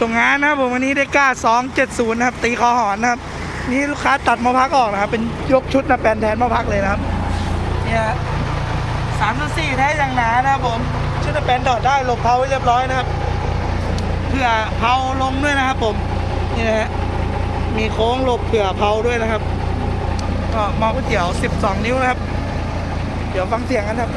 ส่งงานนะครับผมวันนี้ได้กล้า270 นะครับ ตีคอหอนนะครับ นี่ลูกค้าตัดมาพักออกนะครับ เป็นยกชุดนะแปลนแทนมาพักเลยนะครับเนี่ยสามสี่แท้อย่างหนานะครับผมชุดนะแปลนถอดได้หลบเพาไว้เรียบร้อยนะครับเผื่อเพาลงด้วยนะครับ ผมนี่นะฮะมีโค้งหลบเผื่อเพาด้วยนะครับ ก็มอก๋วยเตี๋ยว 12 นิ้วนะครับ เดี๋ยวฟังเสียงกันครับ